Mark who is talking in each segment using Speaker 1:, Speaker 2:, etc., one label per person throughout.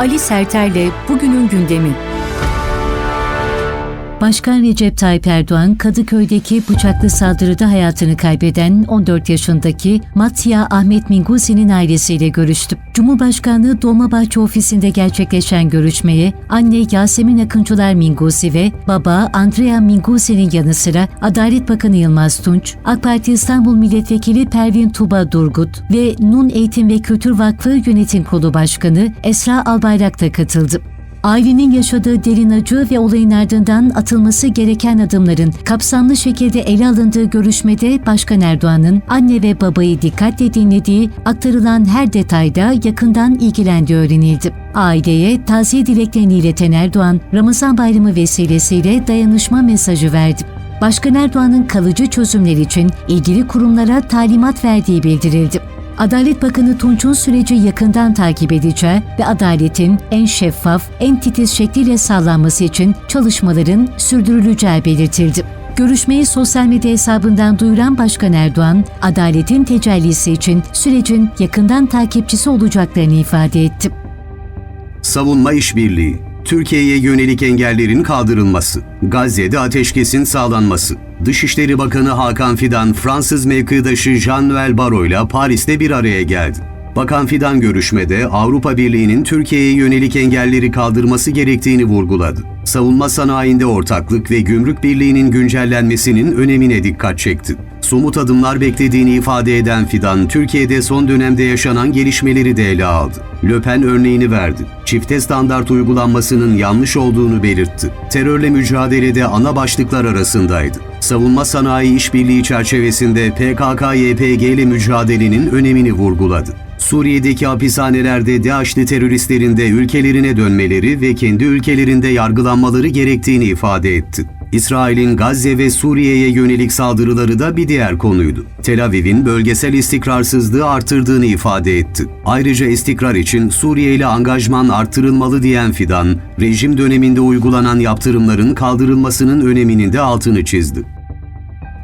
Speaker 1: Ali Serter'le bugünün gündemi. Başkan Recep Tayyip Erdoğan, Kadıköy'deki bıçaklı saldırıda hayatını kaybeden 14 yaşındaki Matya Ahmet Minguzi'nin ailesiyle görüştü. Cumhurbaşkanlığı Dolmabahçe ofisinde gerçekleşen görüşmeye anne Yasemin Akıncılar Minguzi ve baba Andrea Minguzi'nin yanı sıra Adalet Bakanı Yılmaz Tunç, AK Parti İstanbul Milletvekili Pervin Tuba Durgut ve Nun Eğitim ve Kültür Vakfı Yönetim Kurulu Başkanı Esra Albayrak da katıldı. Ailenin yaşadığı derin acı ve olayın ardından atılması gereken adımların kapsamlı şekilde ele alındığı görüşmede Başkan Erdoğan'ın anne ve babayı dikkatle dinlediği, aktarılan her detayda yakından ilgilendiği öğrenildi. Aileye taziye dileklerini ileten Erdoğan, Ramazan bayramı vesilesiyle dayanışma mesajı verdi. Başkan Erdoğan'ın kalıcı çözümler için ilgili kurumlara talimat verdiği bildirildi. Adalet Bakanı Tunç'un süreci yakından takip edeceği ve adaletin en şeffaf, en titiz şekliyle sağlanması için çalışmaların sürdürüleceği belirtildi. Görüşmeyi sosyal medya hesabından duyuran Başkan Erdoğan, adaletin tecellisi için sürecin yakından takipçisi olacaklarını ifade etti.
Speaker 2: Savunma işbirliği, Türkiye'ye yönelik engellerin kaldırılması, Gazze'de ateşkesin sağlanması. Dışişleri Bakanı Hakan Fidan, Fransız mevkidaşı Jean-Noël Barrot ile Paris'te bir araya geldi. Bakan Fidan görüşmede Avrupa Birliği'nin Türkiye'ye yönelik engelleri kaldırması gerektiğini vurguladı. Savunma sanayinde ortaklık ve gümrük birliğinin güncellenmesinin önemine dikkat çekti. Somut adımlar beklediğini ifade eden Fidan, Türkiye'de son dönemde yaşanan gelişmeleri de ele aldı. Löpen örneğini verdi. Çifte standart uygulanmasının yanlış olduğunu belirtti. Terörle mücadelede ana başlıklar arasındaydı. Savunma sanayi işbirliği çerçevesinde PKK-YPG ile mücadelenin önemini vurguladı. Suriye'deki hapishanelerde DAEŞ'li teröristlerin de ülkelerine dönmeleri ve kendi ülkelerinde yargılanmaları gerektiğini ifade etti. İsrail'in Gazze ve Suriye'ye yönelik saldırıları da bir diğer konuydu. Tel Aviv'in bölgesel istikrarsızlığı artırdığını ifade etti. Ayrıca istikrar için Suriye ile angajman artırılmalı diyen Fidan, rejim döneminde uygulanan yaptırımların kaldırılmasının öneminin de altını çizdi.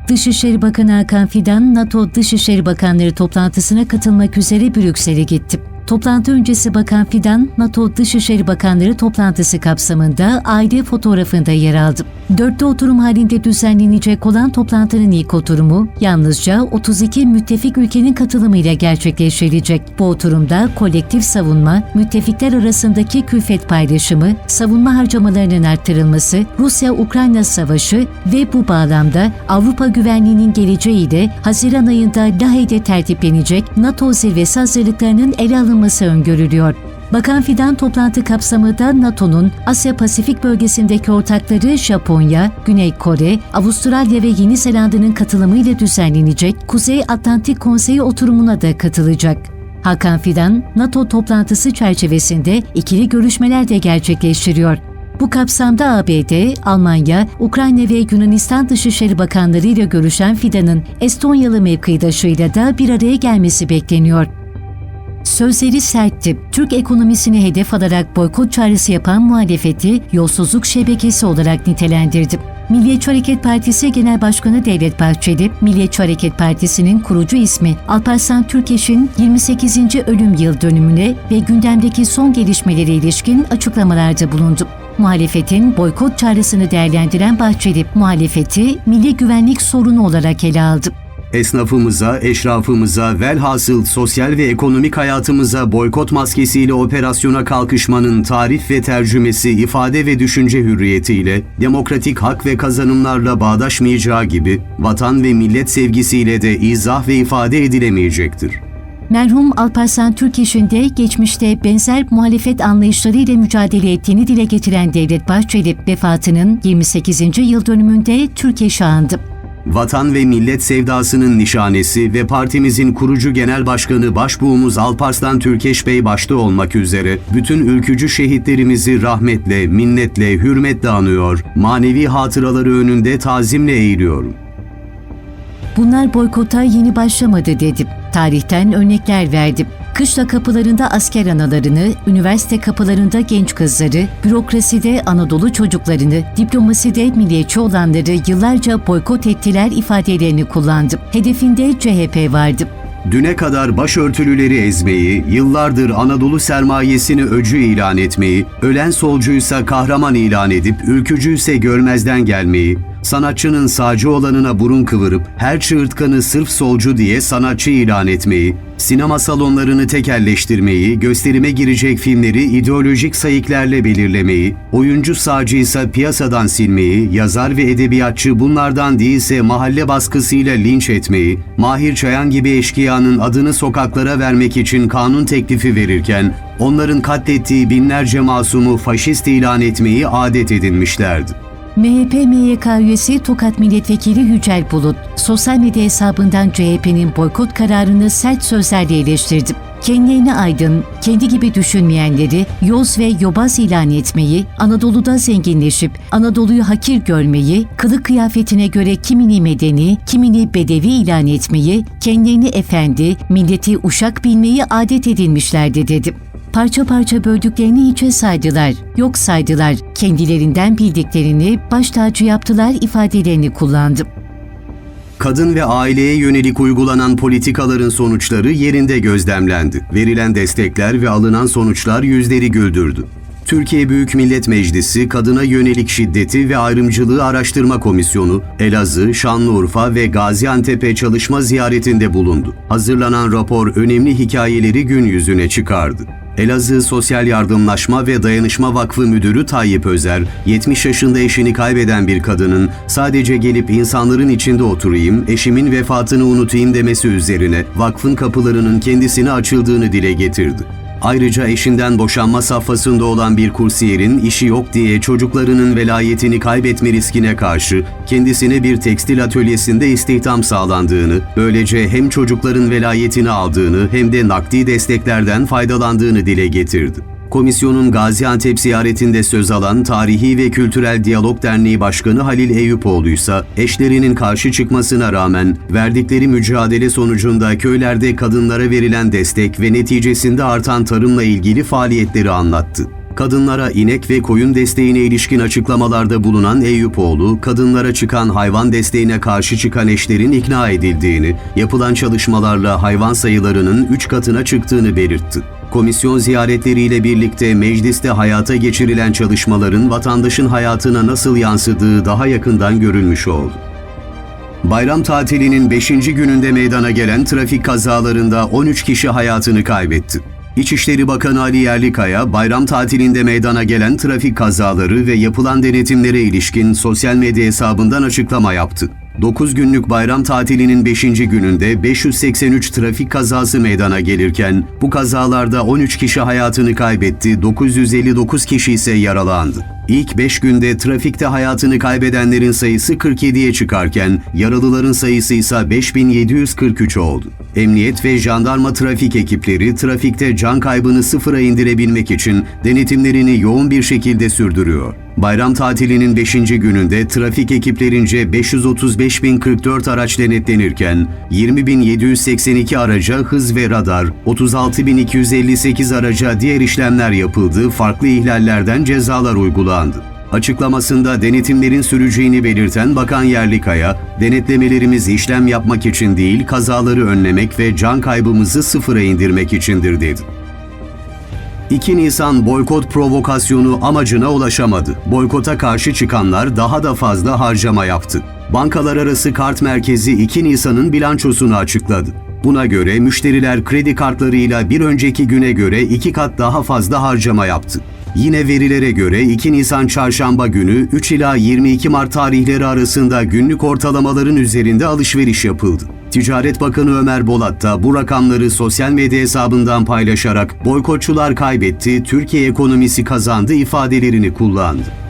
Speaker 1: Dışişleri Bakanı Hakan Fidan, NATO Dışişleri Bakanları toplantısına katılmak üzere Brüksel'e gitti. Toplantı öncesi Bakan Fidan, NATO Dışişleri Bakanları toplantısı kapsamında aile fotoğrafında yer aldı. Dörtte oturum halinde düzenlenecek olan toplantının ilk oturumu yalnızca 32 müttefik ülkenin katılımıyla gerçekleştirilecek. Bu oturumda kolektif savunma, müttefikler arasındaki külfet paylaşımı, savunma harcamalarının arttırılması, Rusya-Ukrayna savaşı ve bu bağlamda Avrupa güvenliğinin geleceği de Haziran ayında Lahey'de tertiplenecek NATO zirvesi hazırlıklarının ele alınması öngörülüyor. Bakan Fidan toplantı kapsamında NATO'nun Asya-Pasifik bölgesindeki ortakları Japonya, Güney Kore, Avustralya ve Yeni Zelanda'nın katılımıyla düzenlenecek Kuzey Atlantik Konseyi oturumuna da katılacak. Hakan Fidan, NATO toplantısı çerçevesinde ikili görüşmeler de gerçekleştiriyor. Bu kapsamda ABD, Almanya, Ukrayna ve Yunanistan Dışişleri Bakanları ile görüşen Fidan'ın Estonyalı mevkidaşıyla da bir araya gelmesi bekleniyor. Sözleri sertti. Türk ekonomisini hedef alarak boykot çağrısı yapan muhalefeti yolsuzluk şebekesi olarak nitelendirdi. Milliyetçi Hareket Partisi Genel Başkanı Devlet Bahçeli, Milliyetçi Hareket Partisi'nin kurucu ismi Alparslan Türkeş'in 28. ölüm yıl dönümüne ve gündemdeki son gelişmelere ilişkin açıklamalarda bulundu. Muhalefetin boykot çağrısını değerlendiren Bahçeli, muhalefeti milli güvenlik sorunu olarak ele aldı.
Speaker 2: Esnafımıza, eşrafımıza, velhasıl sosyal ve ekonomik hayatımıza boykot maskesiyle operasyona kalkışmanın tarif ve tercümesi ifade ve düşünce hürriyetiyle, demokratik hak ve kazanımlarla bağdaşmayacağı gibi vatan ve millet sevgisiyle de izah ve ifade edilemeyecektir.
Speaker 1: Merhum Alparslan Türkeş'in de geçmişte benzer muhalefet anlayışlarıyla mücadele ettiğini dile getiren Devlet Bahçeli vefatının 28. yıl dönümünde Türkeş'i andı.
Speaker 2: Vatan ve millet sevdasının nişanesi ve partimizin kurucu genel başkanı Başbuğumuz Alparslan Türkeş Bey başta olmak üzere bütün ülkücü şehitlerimizi rahmetle, minnetle, hürmetle anıyor, manevi hatıraları önünde tazimle eğiliyorum.
Speaker 1: Bunlar boykota yeni başlamadı dedim. Tarihten örnekler verdim. Kışla kapılarında asker analarını, üniversite kapılarında genç kızları, bürokraside Anadolu çocuklarını, diplomaside milliyetçi olanları yıllarca boykot ettiler ifadelerini kullandım. Hedefinde CHP vardı.
Speaker 2: Düne kadar başörtülüleri ezmeyi, yıllardır Anadolu sermayesini öcü ilan etmeyi, ölen solcuysa kahraman ilan edip ülkücüyse görmezden gelmeyi, sanatçının sağcı olanına burun kıvırıp her çığırtkanı sırf solcu diye sanatçı ilan etmeyi, sinema salonlarını tekelleştirmeyi, gösterime girecek filmleri ideolojik sayıklarla belirlemeyi, oyuncu sağcıysa piyasadan silmeyi, yazar ve edebiyatçı bunlardan değilse mahalle baskısıyla linç etmeyi, Mahir Çayan gibi eşkıyanın adını sokaklara vermek için kanun teklifi verirken, onların katlettiği binlerce masumu faşist ilan etmeyi adet edinmişlerdi.
Speaker 1: MHP MYK üyesi Tokat Milletvekili Yücel Bulut, sosyal medya hesabından CHP'nin boykot kararını sert sözlerle eleştirdi. Kendilerini aydın, kendi gibi düşünmeyenleri yoz ve yobaz ilan etmeyi, Anadolu'da zenginleşip Anadolu'yu hakir görmeyi, kılık kıyafetine göre kimini medeni, kimini bedevi ilan etmeyi, kendilerini efendi, milleti uşak bilmeyi adet edinmişlerdi dedi parça parça böldüklerini hiçe saydılar, yok saydılar, kendilerinden bildiklerini baş tacı yaptılar ifadelerini kullandı.
Speaker 2: Kadın ve aileye yönelik uygulanan politikaların sonuçları yerinde gözlemlendi. Verilen destekler ve alınan sonuçlar yüzleri güldürdü. Türkiye Büyük Millet Meclisi Kadına Yönelik Şiddeti ve Ayrımcılığı Araştırma Komisyonu, Elazığ, Şanlıurfa ve Gaziantep'e çalışma ziyaretinde bulundu. Hazırlanan rapor önemli hikayeleri gün yüzüne çıkardı. Elazığ Sosyal Yardımlaşma ve Dayanışma Vakfı Müdürü Tayyip Özer, 70 yaşında eşini kaybeden bir kadının sadece gelip insanların içinde oturayım, eşimin vefatını unutayım demesi üzerine vakfın kapılarının kendisine açıldığını dile getirdi. Ayrıca eşinden boşanma safhasında olan bir kursiyerin işi yok diye çocuklarının velayetini kaybetme riskine karşı kendisine bir tekstil atölyesinde istihdam sağlandığını, böylece hem çocukların velayetini aldığını hem de nakdi desteklerden faydalandığını dile getirdi. Komisyonun Gaziantep ziyaretinde söz alan Tarihi ve Kültürel Diyalog Derneği Başkanı Halil Eyüpoğlu ise eşlerinin karşı çıkmasına rağmen verdikleri mücadele sonucunda köylerde kadınlara verilen destek ve neticesinde artan tarımla ilgili faaliyetleri anlattı. Kadınlara inek ve koyun desteğine ilişkin açıklamalarda bulunan Eyüpoğlu, kadınlara çıkan hayvan desteğine karşı çıkan eşlerin ikna edildiğini, yapılan çalışmalarla hayvan sayılarının 3 katına çıktığını belirtti. Komisyon ziyaretleriyle birlikte mecliste hayata geçirilen çalışmaların vatandaşın hayatına nasıl yansıdığı daha yakından görülmüş oldu. Bayram tatilinin 5. gününde meydana gelen trafik kazalarında 13 kişi hayatını kaybetti. İçişleri Bakanı Ali Yerlikaya, bayram tatilinde meydana gelen trafik kazaları ve yapılan denetimlere ilişkin sosyal medya hesabından açıklama yaptı. 9 günlük bayram tatilinin 5. gününde 583 trafik kazası meydana gelirken bu kazalarda 13 kişi hayatını kaybetti, 959 kişi ise yaralandı. İlk 5 günde trafikte hayatını kaybedenlerin sayısı 47'ye çıkarken yaralıların sayısı ise 5743 oldu. Emniyet ve jandarma trafik ekipleri trafikte can kaybını sıfıra indirebilmek için denetimlerini yoğun bir şekilde sürdürüyor. Bayram tatilinin 5. gününde trafik ekiplerince 535.044 araç denetlenirken 20.782 araca hız ve radar, 36.258 araca diğer işlemler yapıldı, farklı ihlallerden cezalar uygulandı. Açıklamasında denetimlerin süreceğini belirten Bakan Yerlikaya, denetlemelerimiz işlem yapmak için değil, kazaları önlemek ve can kaybımızı sıfıra indirmek içindir dedi. 2 Nisan boykot provokasyonu amacına ulaşamadı. Boykota karşı çıkanlar daha da fazla harcama yaptı. Bankalar arası kart merkezi 2 Nisan'ın bilançosunu açıkladı. Buna göre müşteriler kredi kartlarıyla bir önceki güne göre iki kat daha fazla harcama yaptı. Yine verilere göre 2 Nisan çarşamba günü 3 ila 22 Mart tarihleri arasında günlük ortalamaların üzerinde alışveriş yapıldı. Ticaret Bakanı Ömer Bolat da bu rakamları sosyal medya hesabından paylaşarak boykotçular kaybetti, Türkiye ekonomisi kazandı ifadelerini kullandı.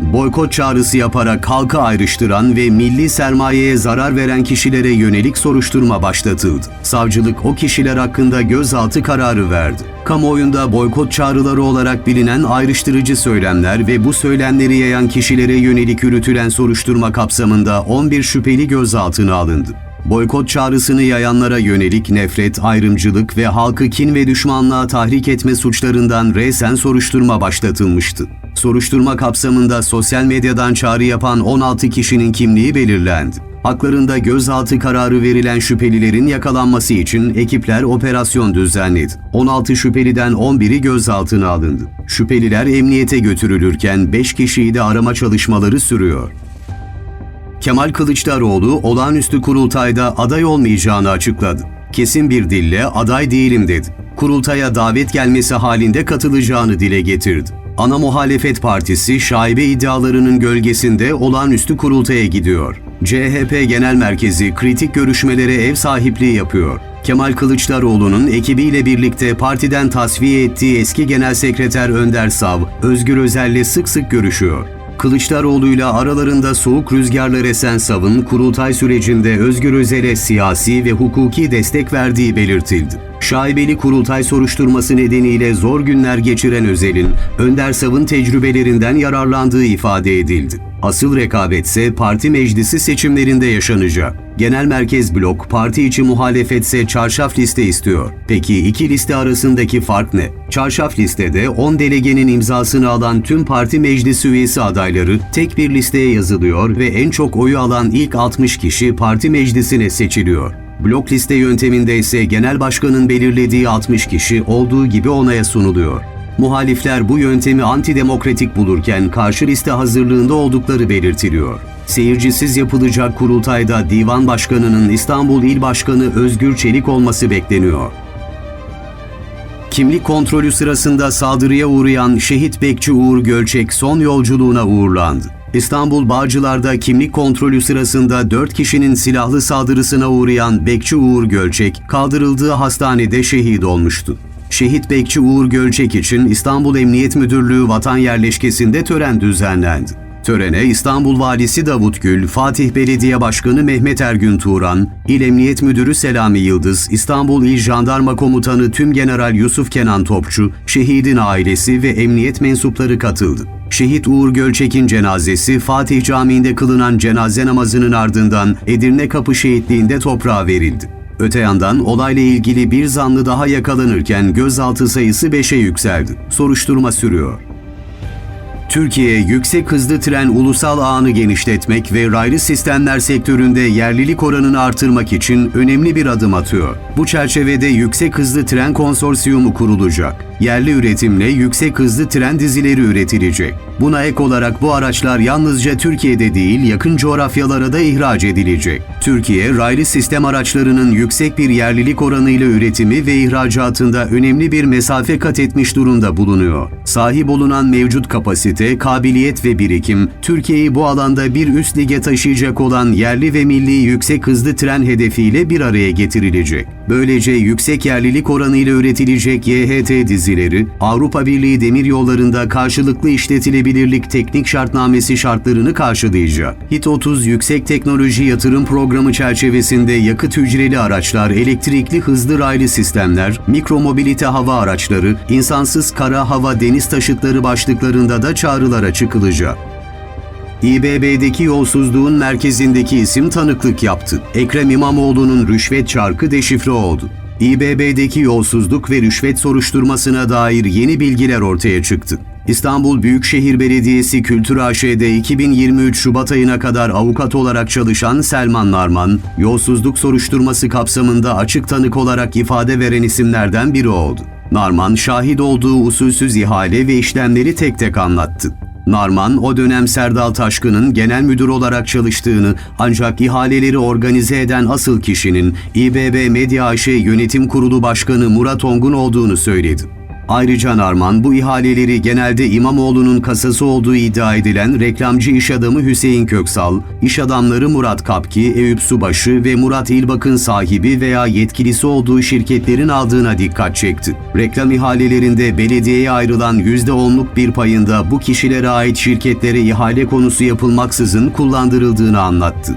Speaker 2: Boykot çağrısı yaparak halka ayrıştıran ve milli sermayeye zarar veren kişilere yönelik soruşturma başlatıldı. Savcılık o kişiler hakkında gözaltı kararı verdi. Kamuoyunda boykot çağrıları olarak bilinen ayrıştırıcı söylemler ve bu söylemleri yayan kişilere yönelik yürütülen soruşturma kapsamında 11 şüpheli gözaltına alındı. Boykot çağrısını yayanlara yönelik nefret, ayrımcılık ve halkı kin ve düşmanlığa tahrik etme suçlarından resen soruşturma başlatılmıştı. Soruşturma kapsamında sosyal medyadan çağrı yapan 16 kişinin kimliği belirlendi. Haklarında gözaltı kararı verilen şüphelilerin yakalanması için ekipler operasyon düzenledi. 16 şüpheliden 11'i gözaltına alındı. Şüpheliler emniyete götürülürken 5 kişiyi de arama çalışmaları sürüyor. Kemal Kılıçdaroğlu olağanüstü kurultayda aday olmayacağını açıkladı. Kesin bir dille aday değilim dedi. Kurultaya davet gelmesi halinde katılacağını dile getirdi. Ana muhalefet partisi şaibe iddialarının gölgesinde olağanüstü kurultaya gidiyor. CHP Genel Merkezi kritik görüşmelere ev sahipliği yapıyor. Kemal Kılıçdaroğlu'nun ekibiyle birlikte partiden tasfiye ettiği eski Genel Sekreter Önder Sav, Özgür Özel'le sık sık görüşüyor. Kılıçdaroğlu'yla aralarında soğuk rüzgarlar esen Sav'ın kurultay sürecinde Özgür Özel'e siyasi ve hukuki destek verdiği belirtildi. Şaibeli kurultay soruşturması nedeniyle zor günler geçiren Özel'in Önder Sav'ın tecrübelerinden yararlandığı ifade edildi. Asıl rekabetse parti meclisi seçimlerinde yaşanacak. Genel Merkez Blok parti içi muhalefetse çarşaf liste istiyor. Peki iki liste arasındaki fark ne? Çarşaf listede 10 delegenin imzasını alan tüm parti meclisi üyesi adayları tek bir listeye yazılıyor ve en çok oyu alan ilk 60 kişi parti meclisine seçiliyor. Blok liste yönteminde ise genel başkanın belirlediği 60 kişi olduğu gibi onaya sunuluyor. Muhalifler bu yöntemi antidemokratik bulurken karşı liste hazırlığında oldukları belirtiliyor. Seyircisiz yapılacak kurultayda divan başkanının İstanbul İl Başkanı Özgür Çelik olması bekleniyor. Kimlik kontrolü sırasında saldırıya uğrayan şehit bekçi Uğur Gölçek son yolculuğuna uğurlandı. İstanbul Bağcılar'da kimlik kontrolü sırasında 4 kişinin silahlı saldırısına uğrayan bekçi Uğur Gölçek kaldırıldığı hastanede şehit olmuştu. Şehit bekçi Uğur Gölçek için İstanbul Emniyet Müdürlüğü vatan yerleşkesinde tören düzenlendi. Törene İstanbul Valisi Davut Gül, Fatih Belediye Başkanı Mehmet Ergün Turan, İl Emniyet Müdürü Selami Yıldız, İstanbul İl Jandarma Komutanı Tümgeneral Yusuf Kenan Topçu, şehidin ailesi ve emniyet mensupları katıldı. Şehit Uğur Gölçek'in cenazesi Fatih Camii'nde kılınan cenaze namazının ardından Edirne Kapı Şehitliği'nde toprağa verildi. Öte yandan olayla ilgili bir zanlı daha yakalanırken gözaltı sayısı 5'e yükseldi. Soruşturma sürüyor. Türkiye, yüksek hızlı tren ulusal ağını genişletmek ve raylı sistemler sektöründe yerlilik oranını artırmak için önemli bir adım atıyor. Bu çerçevede Yüksek Hızlı Tren Konsorsiyumu kurulacak. Yerli üretimle yüksek hızlı tren dizileri üretilecek. Buna ek olarak bu araçlar yalnızca Türkiye'de değil, yakın coğrafyalara da ihraç edilecek. Türkiye, raylı sistem araçlarının yüksek bir yerlilik oranıyla üretimi ve ihracatında önemli bir mesafe kat etmiş durumda bulunuyor. Sahip olunan mevcut kapasite, kabiliyet ve birikim, Türkiye'yi bu alanda bir üst lige taşıyacak olan yerli ve milli yüksek hızlı tren hedefiyle bir araya getirilecek. Böylece yüksek yerlilik oranıyla üretilecek YHT dizileri, Avrupa Birliği demir yollarında karşılıklı işletilebilirlik teknik şartnamesi şartlarını karşılayacak. HIT 30 Yüksek Teknoloji Yatırım Programı çerçevesinde yakıt hücreli araçlar, elektrikli hızlı raylı sistemler, mikromobilite hava araçları, insansız kara hava deniz taşıtları başlıklarında da çağrılara çıkılacak. İBB'deki yolsuzluğun merkezindeki isim tanıklık yaptı. Ekrem İmamoğlu'nun rüşvet çarkı deşifre oldu. İBB'deki yolsuzluk ve rüşvet soruşturmasına dair yeni bilgiler ortaya çıktı. İstanbul Büyükşehir Belediyesi Kültür AŞ'de 2023 Şubat ayına kadar avukat olarak çalışan Selman Narman, yolsuzluk soruşturması kapsamında açık tanık olarak ifade veren isimlerden biri oldu. Narman, şahit olduğu usulsüz ihale ve işlemleri tek tek anlattı. Narman o dönem Serdal Taşkın'ın genel müdür olarak çalıştığını ancak ihaleleri organize eden asıl kişinin İBB Medya AŞ Yönetim Kurulu Başkanı Murat Ongun olduğunu söyledi. Ayrıca Narman bu ihaleleri genelde İmamoğlu'nun kasası olduğu iddia edilen reklamcı iş adamı Hüseyin Köksal, iş adamları Murat Kapki, Eyüp Subaşı ve Murat İlbak'ın sahibi veya yetkilisi olduğu şirketlerin aldığına dikkat çekti. Reklam ihalelerinde belediyeye ayrılan %10'luk bir payında bu kişilere ait şirketlere ihale konusu yapılmaksızın kullandırıldığını anlattı.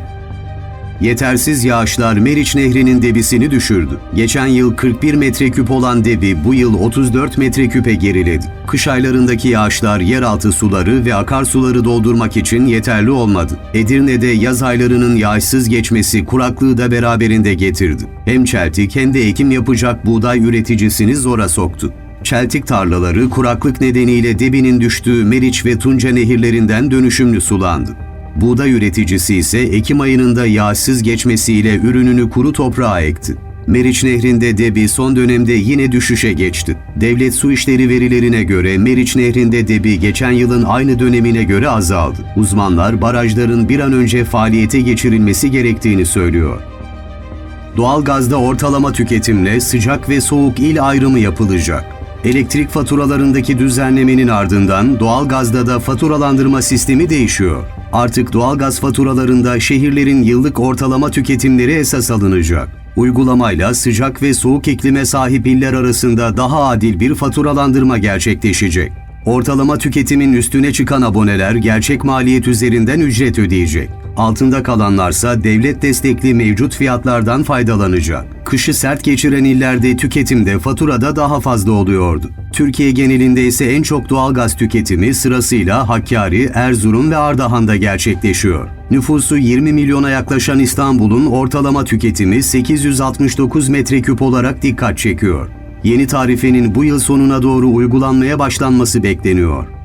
Speaker 2: Yetersiz yağışlar Meriç Nehri'nin debisini düşürdü. Geçen yıl 41 metreküp olan debi bu yıl 34 metreküpe geriledi. Kış aylarındaki yağışlar yeraltı suları ve akarsuları doldurmak için yeterli olmadı. Edirne'de yaz aylarının yağışsız geçmesi kuraklığı da beraberinde getirdi. Hem çeltik hem de ekim yapacak buğday üreticisini zora soktu. Çeltik tarlaları kuraklık nedeniyle debinin düştüğü Meriç ve Tunca nehirlerinden dönüşümlü sulandı. Buğday üreticisi ise Ekim ayının da yağsız geçmesiyle ürününü kuru toprağa ekti. Meriç Nehri'nde debi son dönemde yine düşüşe geçti. Devlet Su İşleri verilerine göre Meriç Nehri'nde debi geçen yılın aynı dönemine göre azaldı. Uzmanlar barajların bir an önce faaliyete geçirilmesi gerektiğini söylüyor. Doğalgazda ortalama tüketimle sıcak ve soğuk il ayrımı yapılacak. Elektrik faturalarındaki düzenlemenin ardından doğalgazda da faturalandırma sistemi değişiyor. Artık doğalgaz faturalarında şehirlerin yıllık ortalama tüketimleri esas alınacak. Uygulamayla sıcak ve soğuk iklime sahip iller arasında daha adil bir faturalandırma gerçekleşecek. Ortalama tüketimin üstüne çıkan aboneler gerçek maliyet üzerinden ücret ödeyecek. Altında kalanlarsa devlet destekli mevcut fiyatlardan faydalanacak. Kışı sert geçiren illerde tüketimde faturada daha fazla oluyordu. Türkiye genelinde ise en çok doğalgaz tüketimi sırasıyla Hakkari, Erzurum ve Ardahan'da gerçekleşiyor. Nüfusu 20 milyona yaklaşan İstanbul'un ortalama tüketimi 869 metreküp olarak dikkat çekiyor. Yeni tarifenin bu yıl sonuna doğru uygulanmaya başlanması bekleniyor.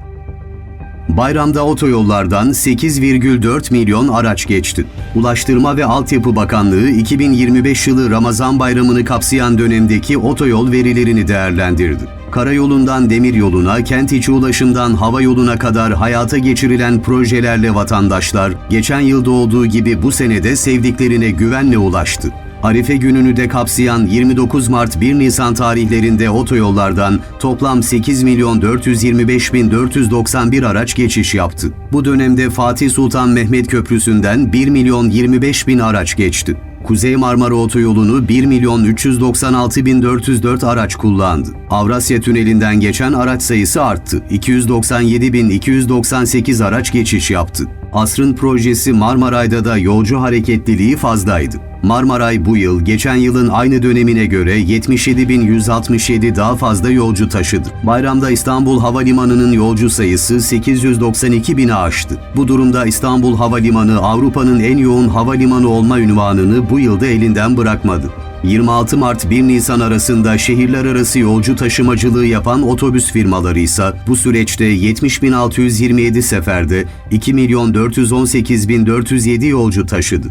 Speaker 2: Bayramda otoyollardan 8,4 milyon araç geçti. Ulaştırma ve Altyapı Bakanlığı 2025 yılı Ramazan bayramını kapsayan dönemdeki otoyol verilerini değerlendirdi. Karayolundan demiryoluna, kent içi ulaşımdan hava yoluna kadar hayata geçirilen projelerle vatandaşlar geçen yılda olduğu gibi bu senede sevdiklerine güvenle ulaştı. Arife gününü de kapsayan 29 Mart 1 Nisan tarihlerinde otoyollardan toplam 8 milyon 425 bin 491 araç geçiş yaptı. Bu dönemde Fatih Sultan Mehmet Köprüsü'nden 1 milyon 25 bin araç geçti. Kuzey Marmara Otoyolu'nu 1 milyon 396 bin 404 araç kullandı. Avrasya Tüneli'nden geçen araç sayısı arttı. 297 bin 298 araç geçiş yaptı. Asrın projesi Marmaray'da da yolcu hareketliliği fazlaydı. Marmaray bu yıl geçen yılın aynı dönemine göre 77.167 daha fazla yolcu taşıdı. Bayramda İstanbul Havalimanı'nın yolcu sayısı 892 bini aştı. Bu durumda İstanbul Havalimanı Avrupa'nın en yoğun havalimanı olma ünvanını bu yılda elinden bırakmadı. 26 Mart 1 Nisan arasında şehirler arası yolcu taşımacılığı yapan otobüs firmaları ise bu süreçte 70.627 seferde 2.418.407 yolcu taşıdı.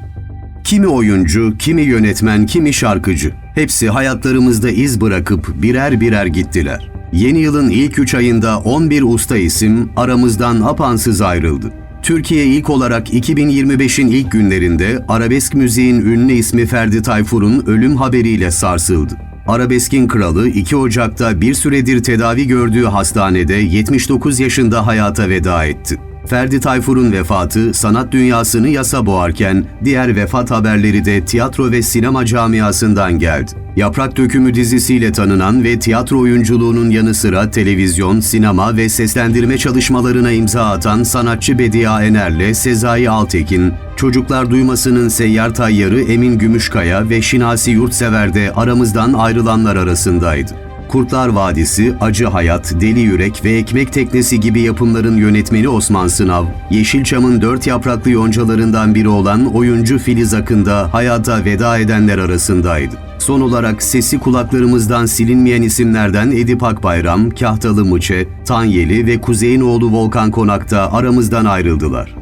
Speaker 2: Kimi oyuncu, kimi yönetmen, kimi şarkıcı. Hepsi hayatlarımızda iz bırakıp birer birer gittiler. Yeni yılın ilk 3 ayında 11 usta isim aramızdan apansız ayrıldı. Türkiye ilk olarak 2025'in ilk günlerinde arabesk müziğin ünlü ismi Ferdi Tayfur'un ölüm haberiyle sarsıldı. Arabeskin kralı 2 Ocak'ta bir süredir tedavi gördüğü hastanede 79 yaşında hayata veda etti. Ferdi Tayfur'un vefatı sanat dünyasını yasa boğarken diğer vefat haberleri de tiyatro ve sinema camiasından geldi. Yaprak Dökümü dizisiyle tanınan ve tiyatro oyunculuğunun yanı sıra televizyon, sinema ve seslendirme çalışmalarına imza atan sanatçı Bedia Ener'le Sezai Altekin, Çocuklar Duyması'nın seyyar tayyarı Emin Gümüşkaya ve Şinasi Yurtsever de aramızdan ayrılanlar arasındaydı. Kurtlar Vadisi, Acı Hayat, Deli Yürek ve Ekmek Teknesi gibi yapımların yönetmeni Osman Sınav, Yeşilçam'ın dört yapraklı yoncalarından biri olan oyuncu Filiz Akın da hayata veda edenler arasındaydı. Son olarak sesi kulaklarımızdan silinmeyen isimlerden Edip Akbayram, Kahtalı Mıçe, Tanyeli ve Kuzey'in oğlu Volkan Konak'ta aramızdan ayrıldılar.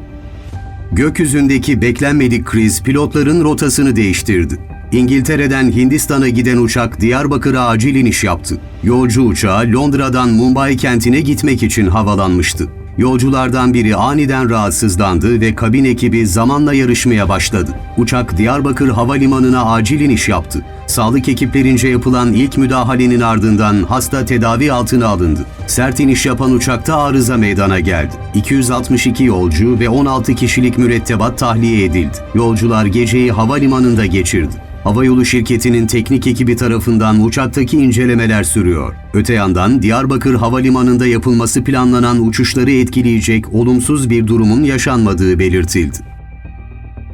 Speaker 2: Gökyüzündeki beklenmedik kriz pilotların rotasını değiştirdi. İngiltere'den Hindistan'a giden uçak Diyarbakır'a acil iniş yaptı. Yolcu uçağı Londra'dan Mumbai kentine gitmek için havalanmıştı. Yolculardan biri aniden rahatsızlandı ve kabin ekibi zamanla yarışmaya başladı. Uçak Diyarbakır Havalimanı'na acil iniş yaptı. Sağlık ekiplerince yapılan ilk müdahalenin ardından hasta tedavi altına alındı. Sert iniş yapan uçakta arıza meydana geldi. 262 yolcu ve 16 kişilik mürettebat tahliye edildi. Yolcular geceyi havalimanında geçirdi. Havayolu şirketinin teknik ekibi tarafından uçaktaki incelemeler sürüyor. Öte yandan Diyarbakır Havalimanı'nda yapılması planlanan uçuşları etkileyecek olumsuz bir durumun yaşanmadığı belirtildi.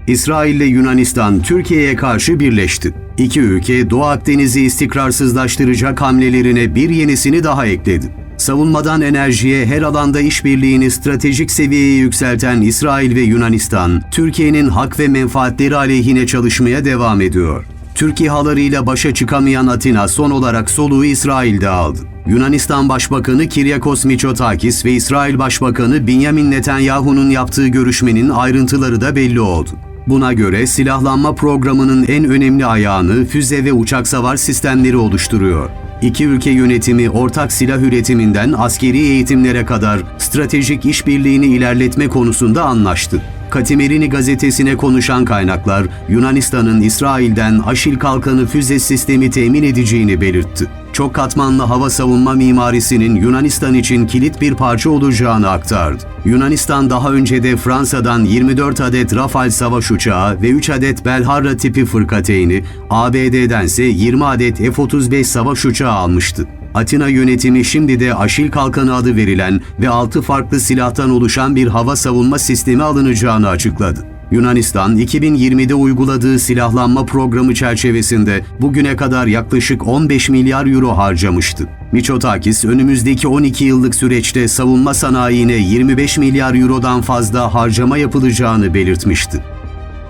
Speaker 2: İsrail ile Yunanistan Türkiye'ye karşı birleşti. İki ülke Doğu Akdeniz'i istikrarsızlaştıracak hamlelerine bir yenisini daha ekledi. Savunmadan enerjiye her alanda işbirliğini stratejik seviyeye yükselten İsrail ve Yunanistan, Türkiye'nin hak ve menfaatleri aleyhine çalışmaya devam ediyor. Türk İHA'larıyla başa çıkamayan Atina son olarak soluğu İsrail'de aldı. Yunanistan Başbakanı Kiryakos Mitsotakis ve İsrail Başbakanı Benjamin Netanyahu'nun yaptığı görüşmenin ayrıntıları da belli oldu. Buna göre silahlanma programının en önemli ayağını füze ve uçak savar sistemleri oluşturuyor. İki ülke yönetimi ortak silah üretiminden askeri eğitimlere kadar stratejik işbirliğini ilerletme konusunda anlaştı. Katimerini gazetesine konuşan kaynaklar Yunanistan'ın İsrail'den Aşil Kalkanı füze sistemi temin edeceğini belirtti. Çok katmanlı hava savunma mimarisinin Yunanistan için kilit bir parça olacağını aktardı. Yunanistan daha önce de Fransa'dan 24 adet Rafale savaş uçağı ve 3 adet Belharra tipi fırkateyni, ABD'dense 20 adet F-35 savaş uçağı almıştı. Atina yönetimi şimdi de Aşil Kalkanı adı verilen ve 6 farklı silahtan oluşan bir hava savunma sistemi alınacağını açıkladı. Yunanistan 2020'de uyguladığı silahlanma programı çerçevesinde bugüne kadar yaklaşık 15 milyar euro harcamıştı. Miçotakis önümüzdeki 12 yıllık süreçte savunma sanayine 25 milyar eurodan fazla harcama yapılacağını belirtmişti.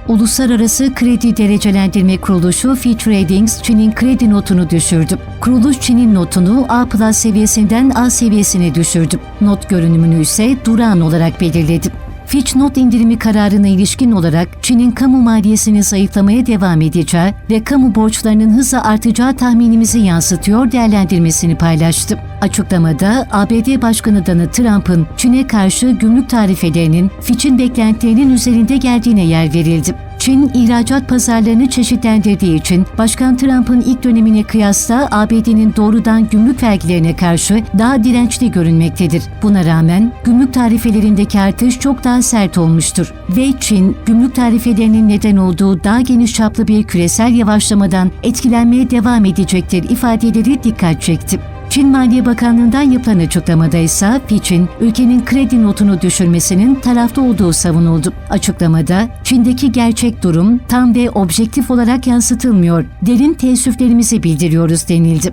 Speaker 1: Uluslararası Kredi Derecelendirme Kuruluşu Fitch Ratings Çin'in kredi notunu düşürdü. Kuruluş Çin'in notunu A+ seviyesinden A seviyesine düşürdü. Not görünümünü ise durağan olarak belirledi. Fitch not indirimi kararına ilişkin olarak Çin'in kamu maliyesini zayıflamaya devam edeceği ve kamu borçlarının hızla artacağı tahminimizi yansıtıyor değerlendirmesini paylaştı. Açıklamada ABD Başkanı Donald Trump'ın Çin'e karşı gümrük tarifelerinin Fitch'in beklentilerinin üzerinde geldiğine yer verildi. Çin, ihracat pazarlarını çeşitlendirdiği için Başkan Trump'ın ilk dönemine kıyasla ABD'nin doğrudan gümrük vergilerine karşı daha dirençli görünmektedir. Buna rağmen gümrük tarifelerindeki artış çok daha sert olmuştur. Ve Çin, gümrük tarifelerinin neden olduğu daha geniş çaplı bir küresel yavaşlamadan etkilenmeye devam edecektir ifadeleri dikkat çekti. Çin Maliye Bakanlığı'ndan yapılan açıklamada ise Fitch'in ülkenin kredi notunu düşürmesinin tarafta olduğu savunuldu. Açıklamada Çin'deki gerçek durum tam ve objektif olarak yansıtılmıyor. Derin teessüflerimizi bildiriyoruz denildi.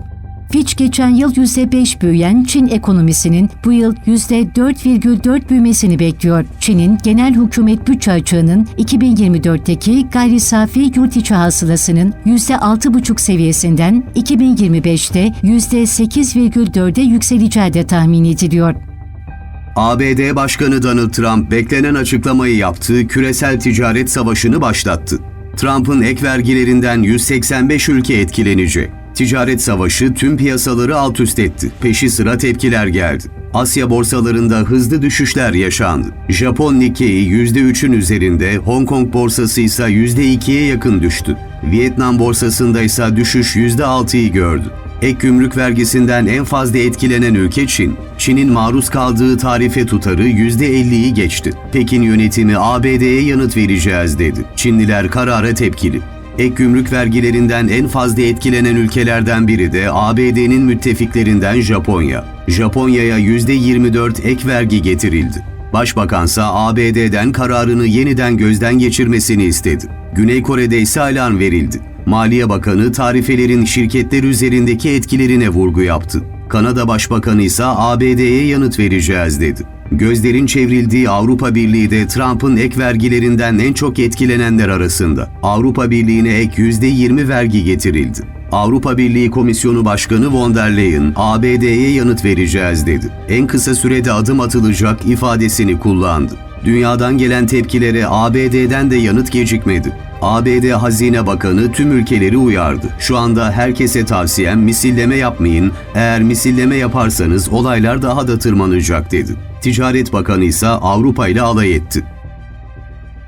Speaker 1: Fitch geçen yıl %5 büyüyen Çin ekonomisinin bu yıl %4,4 büyümesini bekliyor. Çin'in genel hükümet bütçe açığının 2024'teki gayri safi yurt içi hasılasının %6,5 seviyesinden 2025'te %8,4'e yükseleceği de tahmin ediliyor.
Speaker 2: ABD Başkanı Donald Trump beklenen açıklamayı yaptığı küresel ticaret savaşını başlattı. Trump'ın ek vergilerinden 185 ülke etkilenecek. Ticaret savaşı tüm piyasaları alt üst etti. Peşi sıra tepkiler geldi. Asya borsalarında hızlı düşüşler yaşandı. Japon Nikkei %3'ün üzerinde, Hong Kong borsası ise %2'ye yakın düştü. Vietnam borsasında ise düşüş %6'yı gördü. Ek gümrük vergisinden en fazla etkilenen ülke Çin. Çin'in maruz kaldığı tarife tutarı %50'yi geçti. Pekin yönetimi ABD'ye yanıt vereceğiz dedi. Çinliler karara tepkili. Ek gümrük vergilerinden en fazla etkilenen ülkelerden biri de ABD'nin müttefiklerinden Japonya. Japonya'ya %24 ek vergi getirildi. Başbakansa ABD'den kararını yeniden gözden geçirmesini istedi. Güney Kore'de ise alarm verildi. Maliye Bakanı tarifelerin şirketler üzerindeki etkilerine vurgu yaptı. Kanada Başbakanı ise ABD'ye yanıt vereceğiz dedi. Gözlerin çevrildiği Avrupa Birliği de Trump'ın ek vergilerinden en çok etkilenenler arasında. Avrupa Birliği'ne ek %20 vergi getirildi. Avrupa Birliği Komisyonu Başkanı von der Leyen, ABD'ye yanıt vereceğiz dedi. En kısa sürede adım atılacak ifadesini kullandı. Dünyadan gelen tepkilere ABD'den de yanıt gecikmedi. ABD Hazine Bakanı tüm ülkeleri uyardı. Şu anda herkese tavsiyem misilleme yapmayın. Eğer misilleme yaparsanız olaylar daha da tırmanacak dedi. Ticaret Bakanı ise Avrupa ile alay etti.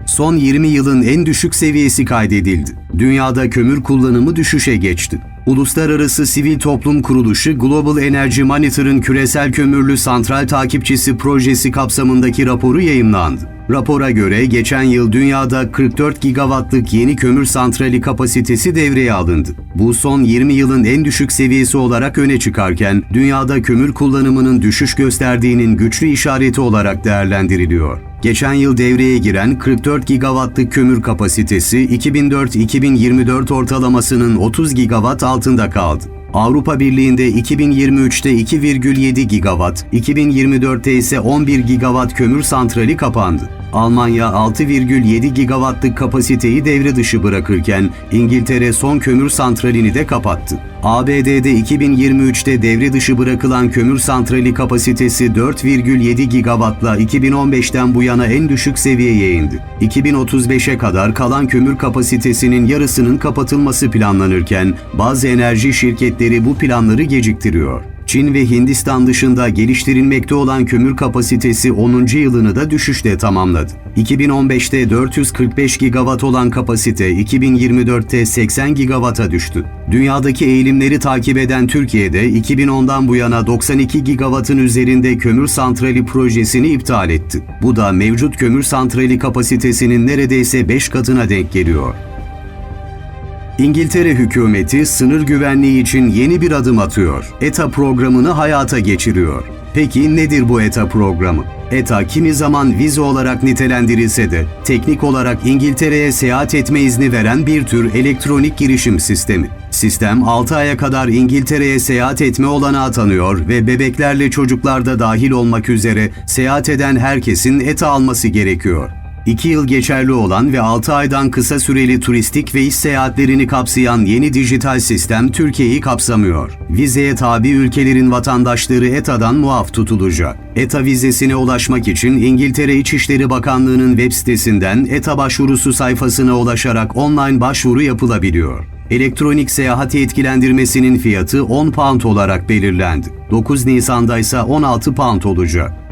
Speaker 2: Son 20 yılın en düşük seviyesi kaydedildi. Dünyada kömür kullanımı düşüşe geçti. Uluslararası Sivil Toplum Kuruluşu Global Energy Monitor'ın küresel kömürlü santral takipçisi projesi kapsamındaki raporu yayımlandı. Rapora göre geçen yıl dünyada 44 gigawattlık yeni kömür santrali kapasitesi devreye alındı. Bu son 20 yılın en düşük seviyesi olarak öne çıkarken dünyada kömür kullanımının düşüş gösterdiğinin güçlü işareti olarak değerlendiriliyor. Geçen yıl devreye giren 44 gigawattlık kömür kapasitesi 2004-2024 ortalamasının 30 gigawatt altında kaldı. Avrupa Birliği'nde 2023'te 2,7 gigawatt, 2024'te ise 11 gigawatt kömür santrali kapandı. Almanya 6,7 gigawattlık kapasiteyi devre dışı bırakırken İngiltere son kömür santralini de kapattı. ABD'de 2023'te devre dışı bırakılan kömür santrali kapasitesi 4,7 gigawattla 2015'ten bu yana en düşük seviyeye indi. 2035'e kadar kalan kömür kapasitesinin yarısının kapatılması planlanırken bazı enerji şirketleri bu planları geciktiriyor. Çin ve Hindistan dışında geliştirilmekte olan kömür kapasitesi 10. yılını da düşüşte tamamladı. 2015'te 445 gigawatt olan kapasite 2024'te 80 gigawatt'a düştü. Dünyadaki eğilimleri takip eden Türkiye'de 2010'dan bu yana 92 gigawattın üzerinde kömür santrali projesini iptal etti. Bu da mevcut kömür santrali kapasitesinin neredeyse 5 katına denk geliyor. İngiltere hükümeti sınır güvenliği için yeni bir adım atıyor. ETA programını hayata geçiriyor. Peki nedir bu ETA programı? ETA kimi zaman vize olarak nitelendirilse de teknik olarak İngiltere'ye seyahat etme izni veren bir tür elektronik girişim sistemi. Sistem 6 aya kadar İngiltere'ye seyahat etme olanağı tanıyor ve bebeklerle çocuklar da dahil olmak üzere seyahat eden herkesin ETA alması gerekiyor. 2 yıl geçerli olan ve 6 aydan kısa süreli turistik ve iş seyahatlerini kapsayan yeni dijital sistem Türkiye'yi kapsamıyor. Vizeye tabi ülkelerin vatandaşları ETA'dan muaf tutulacak. ETA vizesine ulaşmak için İngiltere İçişleri Bakanlığı'nın web sitesinden ETA başvurusu sayfasına ulaşarak online başvuru yapılabiliyor. Elektronik seyahat yetkilendirmesinin fiyatı 10 pound olarak belirlendi. 9 Nisan'da ise 16 pound olacak.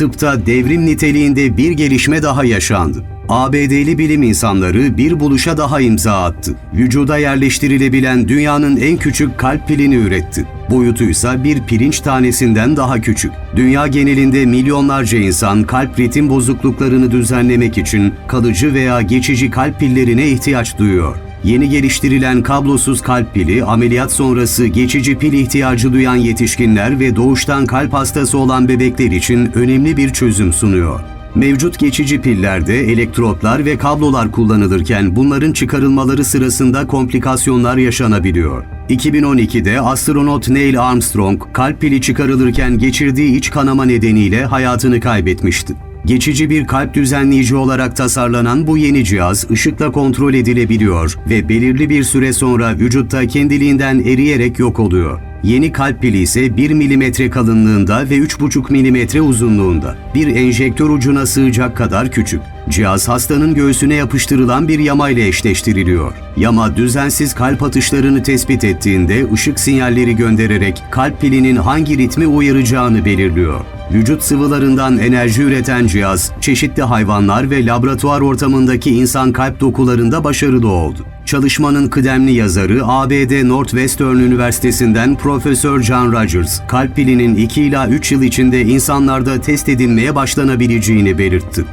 Speaker 2: Tıpta devrim niteliğinde bir gelişme daha yaşandı. ABD'li bilim insanları bir buluşa daha imza attı. Vücuda yerleştirilebilen dünyanın en küçük kalp pilini üretti. Boyutuysa bir pirinç tanesinden daha küçük. Dünya genelinde milyonlarca insan kalp ritim bozukluklarını düzenlemek için kalıcı veya geçici kalp pillerine ihtiyaç duyuyor. Yeni geliştirilen kablosuz kalp pili, ameliyat sonrası geçici pil ihtiyacı duyan yetişkinler ve doğuştan kalp hastası olan bebekler için önemli bir çözüm sunuyor. Mevcut geçici pillerde elektrotlar ve kablolar kullanılırken bunların çıkarılmaları sırasında komplikasyonlar yaşanabiliyor. 2012'de astronot Neil Armstrong kalp pili çıkarılırken geçirdiği iç kanama nedeniyle hayatını kaybetmişti. Geçici bir kalp düzenleyici olarak tasarlanan bu yeni cihaz ışıkla kontrol edilebiliyor ve belirli bir süre sonra vücutta kendiliğinden eriyerek yok oluyor. Yeni kalp pili ise 1 mm kalınlığında ve 3,5 mm uzunluğunda. Bir enjektör ucuna sığacak kadar küçük. Cihaz hastanın göğsüne yapıştırılan bir yamayla eşleştiriliyor. Yama düzensiz kalp atışlarını tespit ettiğinde ışık sinyalleri göndererek kalp pilinin hangi ritmi uyaracağını belirliyor. Vücut sıvılarından enerji üreten cihaz, çeşitli hayvanlar ve laboratuvar ortamındaki insan kalp dokularında başarılı oldu. Çalışmanın kıdemli yazarı ABD Northwestern Üniversitesi'nden Profesör John Rogers, kalp pilinin 2 ila 3 yıl içinde insanlarda test edilmeye başlanabileceğini belirtti.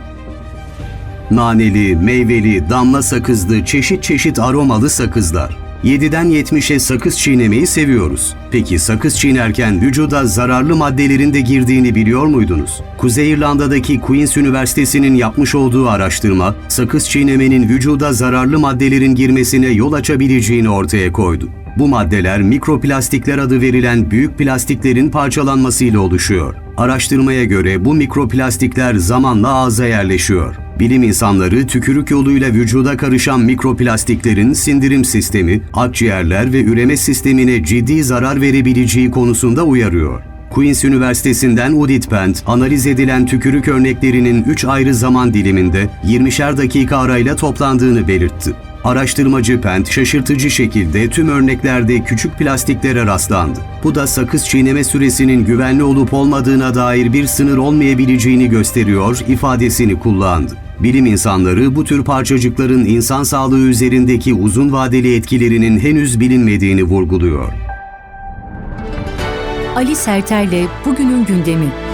Speaker 2: Naneli, meyveli, damla sakızlı, çeşit çeşit aromalı sakızlar. 7'den 70'e sakız çiğnemeyi seviyoruz. Peki sakız çiğnerken vücuda zararlı maddelerin de girdiğini biliyor muydunuz? Kuzey İrlanda'daki Queen's Üniversitesi'nin yapmış olduğu araştırma, sakız çiğnemenin vücuda zararlı maddelerin girmesine yol açabileceğini ortaya koydu. Bu maddeler mikroplastikler adı verilen büyük plastiklerin parçalanmasıyla oluşuyor. Araştırmaya göre bu mikroplastikler zamanla ağza yerleşiyor. Bilim insanları tükürük yoluyla vücuda karışan mikroplastiklerin sindirim sistemi, akciğerler ve üreme sistemine ciddi zarar verebileceği konusunda uyarıyor. Queen's Üniversitesi'nden Udit Pent, analiz edilen tükürük örneklerinin 3 ayrı zaman diliminde 20'şer dakika arayla toplandığını belirtti. Araştırmacı Pent şaşırtıcı şekilde tüm örneklerde küçük plastiklere rastlandı. Bu da sakız çiğneme süresinin güvenli olup olmadığına dair bir sınır olmayabileceğini gösteriyor ifadesini kullandı. Bilim insanları bu tür parçacıkların insan sağlığı üzerindeki uzun vadeli etkilerinin henüz bilinmediğini vurguluyor.
Speaker 1: Ali Serter'le bugünün gündemi.